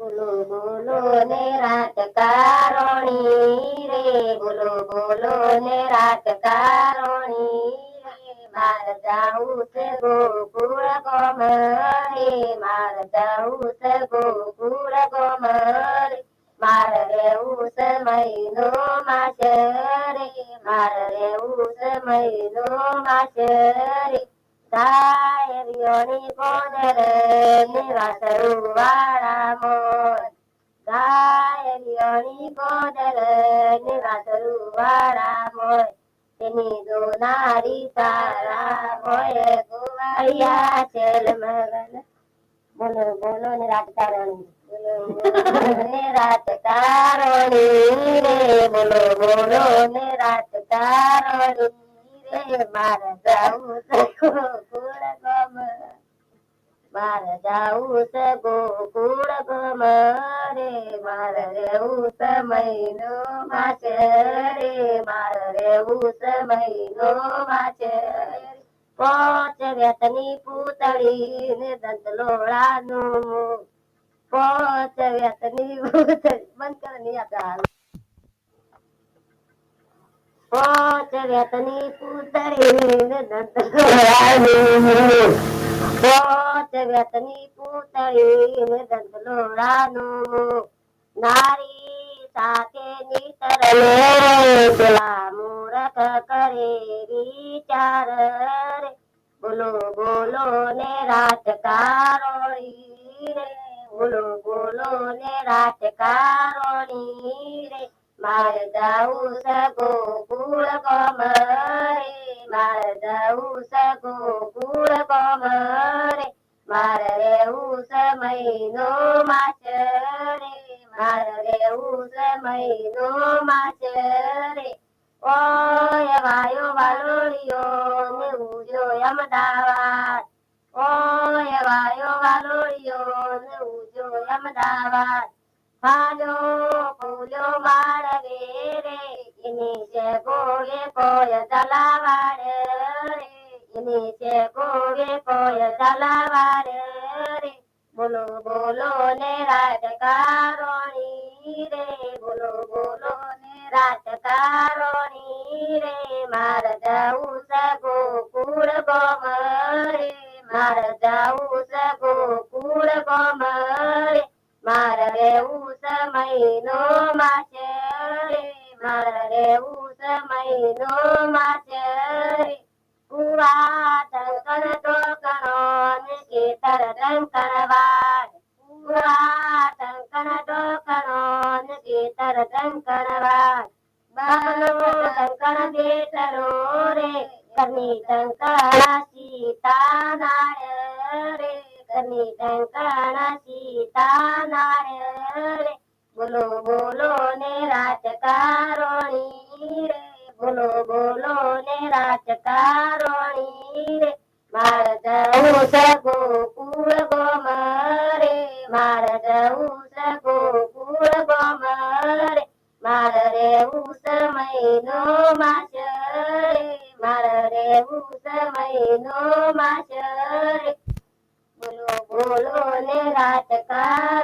બોલો બોલો ને રાત કારણી રે, બોલો બોલો ને રાત કારણી રે, માર જાઉં છે ગોકુળ કોમરે, માર જાઉં છે ગોકુળ કોમરે, માર રેવું છે મહિનો માસે રે માર રેવું છે મહિનો માસે રે ગાયરિયોની કોદર નિરાસરું વાળા મોર Zaelioni podeleni vataruara moy, teni donari tara moy, kumariya chel magan. Bolo bolo ni rat taroni, bolo bolo ni rat taroni re, bolo bolo ni rat taroni re, mar jau seko kul gom, mar jau seko kul gom. ગમ રે મારે રહેવું છે મહિનો માછે રે મારે રહેવું છે મહિનો માછે પોચ વ્યતની પૂતળી ને દંતલોળાનું પોચ વ્યતની પૂતળી બંધ કર નહીં આપતા પોચ વ્યતની પૂતળી ને દંતલોળાનું પોચ વ્યતની પૂતળી ને દંતલોળાનું નારી સાથે નીતર લે પેલા મૂરખ કરે વિચાર રે. બોલો બોલો ને રાત કારોળી રે. બોલો બોલો ને રાત કારોળી રે. મારે જાવું છે ગોકુળ કમરે મારે જાવું છે ગોકુળ કમરે મારે રહેવું છે મહિનો માસ રે. મારે રહેવું છે મહિનો માસ રે ઓય વાયો વાલોળિયો ને ઉજો અમદાવાદ ઓય વાયો વાલોળિયો ને ઉજો અમદાવાદ ફાલો ફૂલ્યો માળવે રે એની છે ગોગે કોય તલાવાડ રે એની છે ગોગે કોય તલાવાડ રે બોલો બોલો ને રાજકારોણી માર જાવું છે ગોકુળ ગોમ રે માર રેવું છે મહિનો માસે રે માર રેવું છે મહિનો માસે રે કુવા ટંકણ ટોકણો ને કેતર ટંકણ વાડ કુવા ટંકણ ટોકણો ને કેતર ટંકણ વાડ બાબલો ટંકણ બેટરો રે કની ટંકણ સીતા નાળ રે કની ટંકણ સીતા નાળ રે બોલો બોલો ને રાજકારોણી રે બોલો બોલો ને રાજકારોણી રે માર જવું છે ગોકુળ ગોમ રે માર જવું છે ગોકુળ ગોમ રે માર રેવું છે મહિનો માસ રે માર રેવું महीनों माशर बोलो बोलो ने रात का